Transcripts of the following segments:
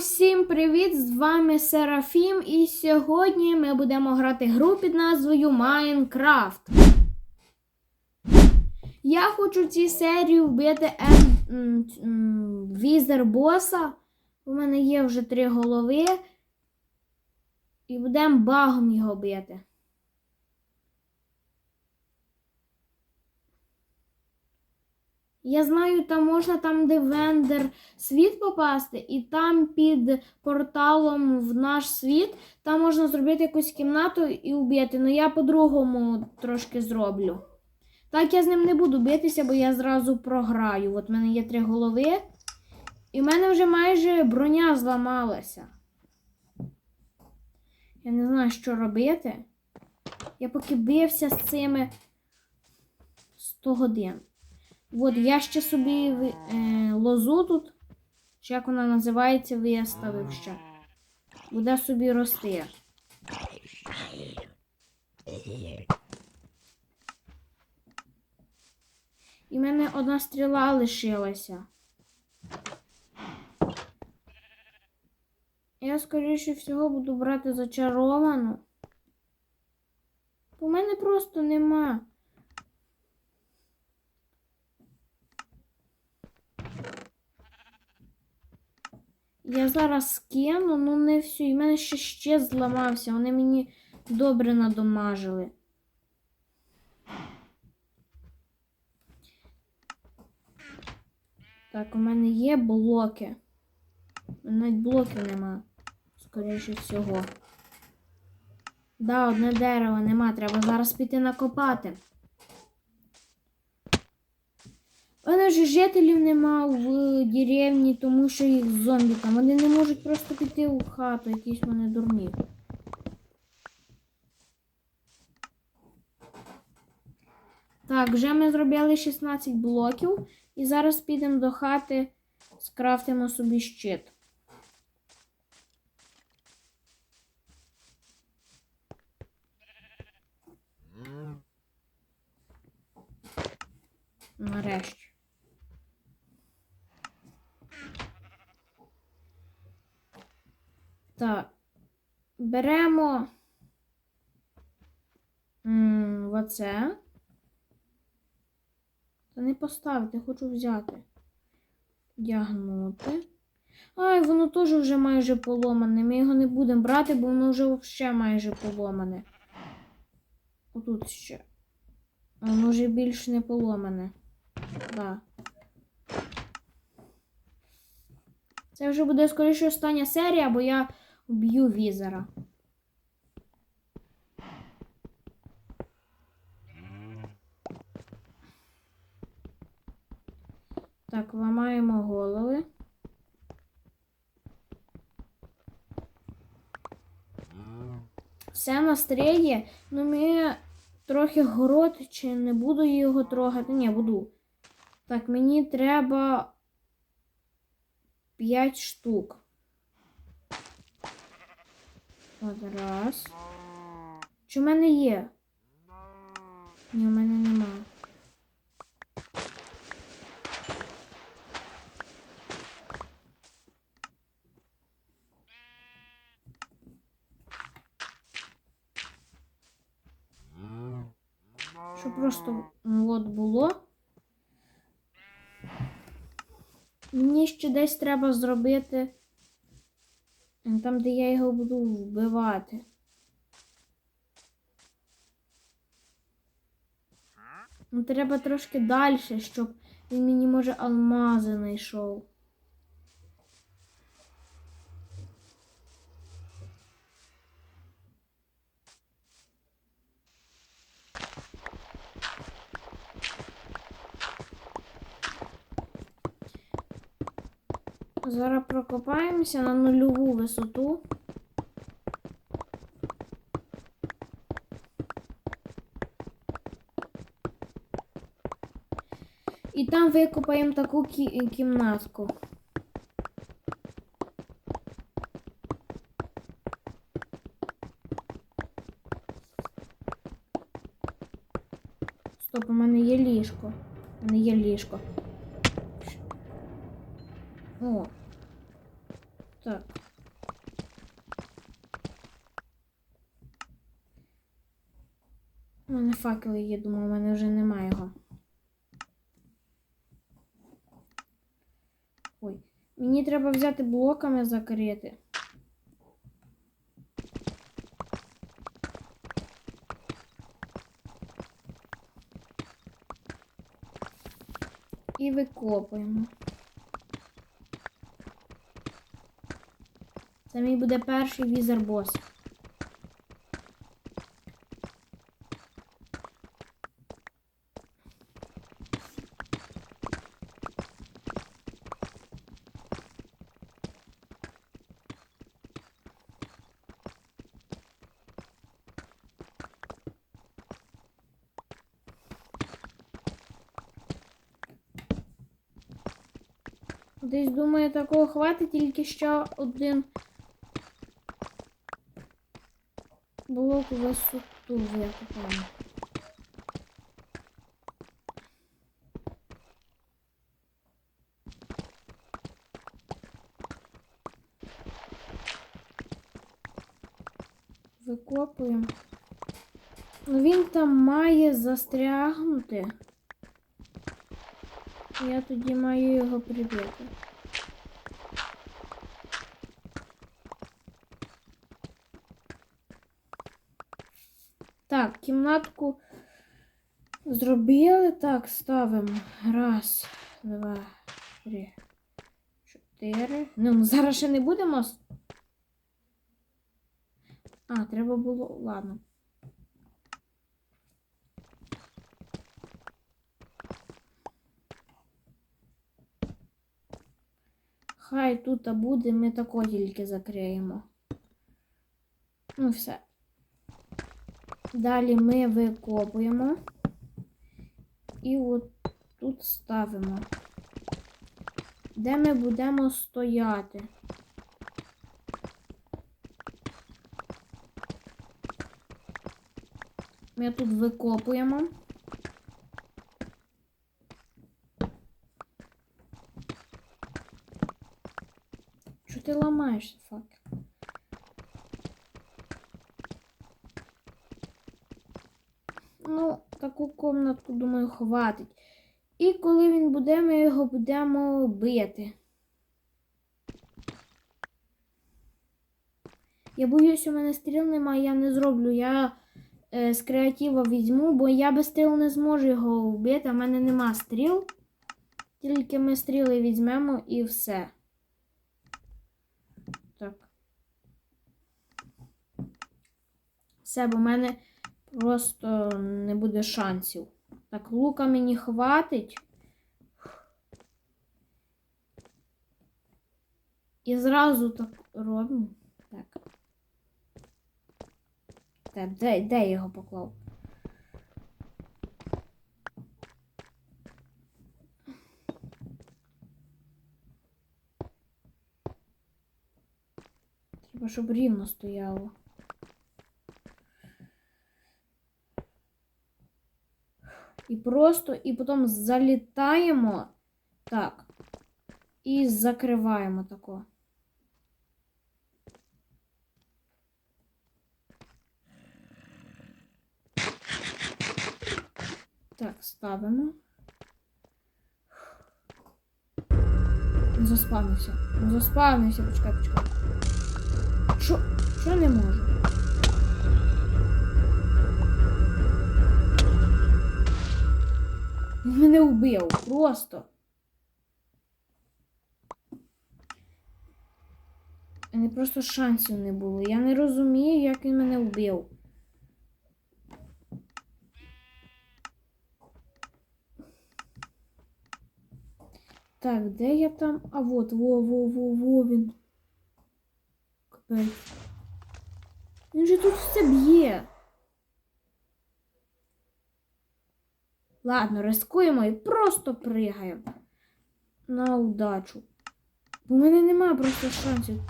усім привіт! З вами Серафім, і сьогодні ми будемо грати гру під назвою Майнкрафт. Я хочу в цій серії вбити ем, візер боса. У мене є вже три голови. І будемо багом його бити. Я знаю, там можна там, де вендер світ попасти, і там під порталом в наш світ, там можна зробити якусь кімнату і вбити. Ну я по-другому трошки зроблю. Так я з ним не буду битися, бо я зразу програю. От в мене є три голови, і в мене вже майже броня зламалася. Я не знаю, що робити. Я поки бився з цими 100 годин. От я ще собі е, лозу тут, чи як вона називається, виставив ще. Буде собі рости. І в мене одна стріла лишилася. Я, скоріше всього, буду брати зачаровану. У мене просто нема. Я зараз скину, ну не всю. І в мене ще ще зламався. Вони мені добре надомажили. Так, у мене є блоки. Навіть блоків нема. Скоріше всього. Да, одне дерево нема. Треба зараз піти накопати. Мене ж жителів нема в деревні, тому що їх зомбі там. Вони не можуть просто піти у хату, якісь вони дурні. Так, вже ми зробили 16 блоків. І зараз підемо до хати, скрафтимо собі щит. Нарешті. Так. Беремо м, оце. Та не поставити, хочу взяти. Дягнути. Ай, воно теж вже майже поломане. Ми його не будемо брати, бо воно вже взагалі майже поломане. Отут ще. Воно вже більш не поломане. Да. Це вже буде скоріше остання серія, бо я вб'ю візера. Так, ламаємо голови. Все настріє. Ну, ми трохи город, чи не буду його трогати. Ні, буду. Так, мені треба 5 штук. От раз. Чи в мене є? Ні, в мене нема. Щоб просто от було. Мені ще десь треба зробити там, де я його буду вбивати. Ну, треба трошки далі, щоб він мені, може, алмази знайшов. Зараз прокопаємося на нульову висоту. І там викопаємо таку кі- кімнатку. Стоп, у мене є ліжко. У мене є ліжко. О. Так. У мене факел є, думаю, у мене вже немає його. Ой. Мені треба взяти блоками закрити. І викопуємо. Це мій буде перший візер бос. Десь думаю, такого хватить тільки ще один блок висоту викопаємо. Викопуємо. Ну він там має застрягнути. Я тоді маю його прибити. Так, кімнатку зробили. Так, ставимо. Раз, два, три, чотири. Ну, зараз ще не будемо. А, треба було. Ладно. Хай тут буде, ми тако тільки закриємо. Ну, все. Далі ми викопуємо. І от тут ставимо. Де ми будемо стояти? Ми тут викопуємо. Що ти ламаєшся, фак? Ну, таку комнатку, думаю, хватить. І коли він буде, ми його будемо бити. Я боюсь, у мене стріл немає, я не зроблю. Я е, з креатива візьму, бо я без стріл не зможу його вбити. в мене нема стріл. Тільки ми стріли візьмемо і все. Так. Все, бо в мене просто не буде шансів. Так, лука мені хватить. І зразу так робимо. Так. Так, де, де я його поклав? Треба, щоб рівно стояло. І просто, і потім залітаємо. Так. І закриваємо тако. Так, ставимо. Заспавнився. Заспавнився, почекай, почекай. Що? Що не можу? Мене вбив. Просто. Мене просто шансів не було. Я не розумію, як він мене вбив. Так, де я там? А вот, во, во, во, во він. Він же тут все б'є. Ладно, рискуємо і просто пригаємо. На удачу. У мене немає просто шансів.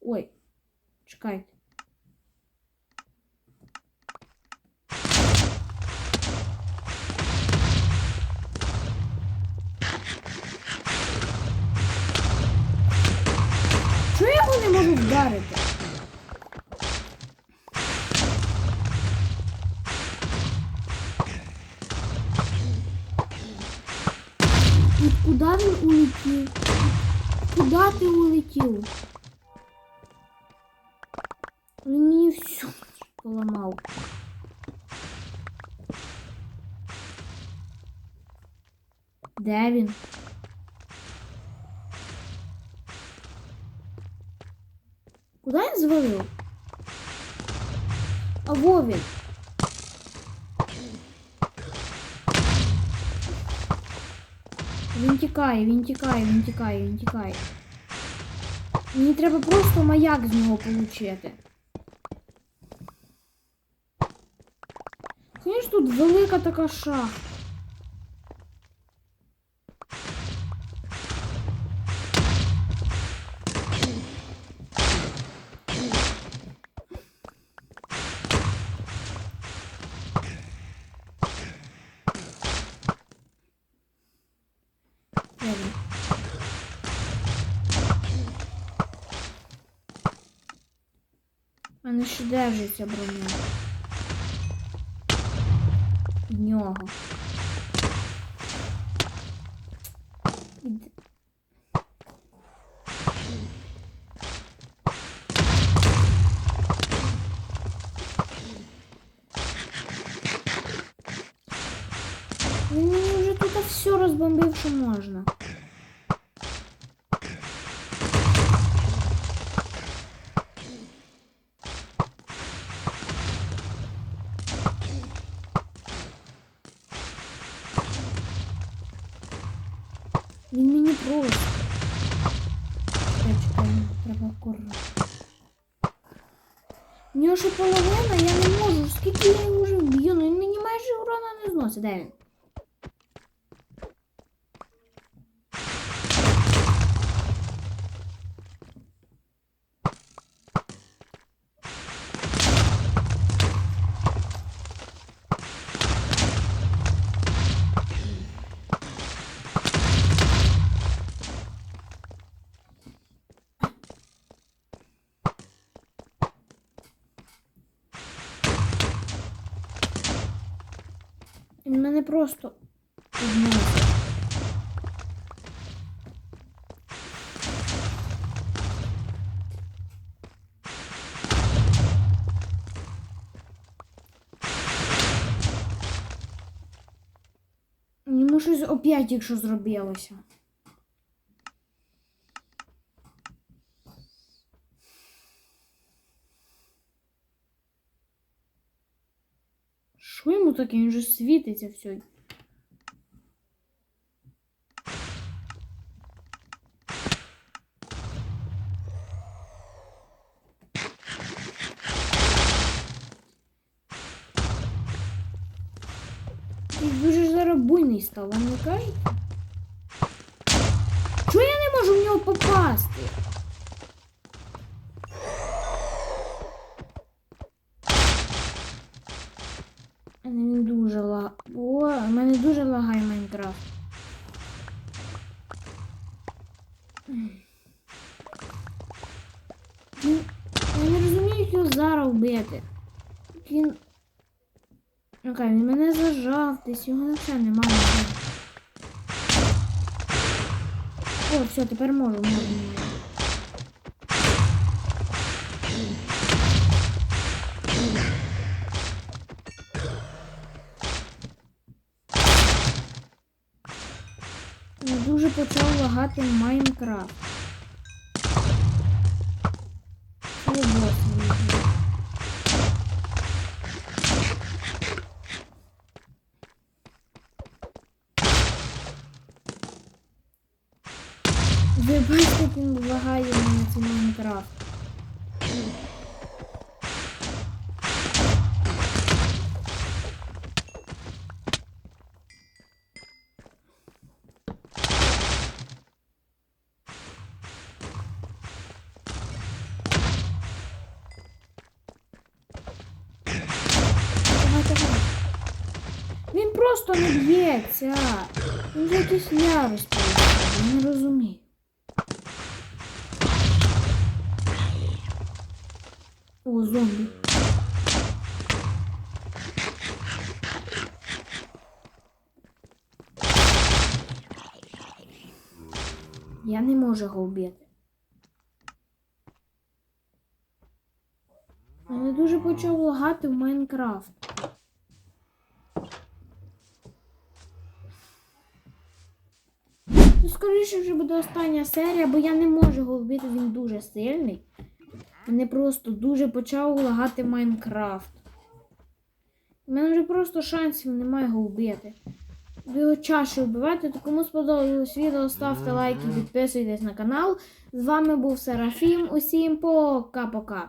Ой, чекайте. Де він? Куди я звалив? А во він. Він тікає, він тікає, він тікає, він тікає. Мені треба просто маяк з нього отримати. Знаєш, тут велика така шахта. Де він? У мене ще держиться броня. В нього. Іди. Він мені вже тут все розбомбив, що можна. Він мені просто. Чекай, чекай, треба акуратно. У нього ще половина, я не можу. Скільки я його вже вб'ю, ну він мені майже урона не зносить. Де він? Просто підносить. Йому щось опять, якщо зробилося. Таке? Він же світиться все. Дуже зараз буйний став, вам не кажете? Чого я не можу в нього попасти? У мене він дуже ла... О, у мене дуже лагає Майнкрафт. Він... Я не розумію, як його зараз вбити. Він... Окей, він мене зажав, десь його взагалі немає. О, все, тепер можу, можу, дуже почав лагати Майнкрафт. Це Ви бачите, як він лагає на цей Майнкрафт. Давай, давай. Він просто не б'ється. Він вже якийсь ярость. Я не розумію. О, зомбі. Я не можу його вбити. Мене дуже почав лагати в Майнкрафт. Ну, скоріше вже буде остання серія, бо я не можу його вбити, він дуже сильний. Мене просто дуже почав лагати Майнкрафт. У мене вже просто шансів немає його вбити. Ви його чаще вбивати, то кому сподобалось відео, ставте лайки, підписуйтесь на канал. З вами був Серафім. Усім пока-пока.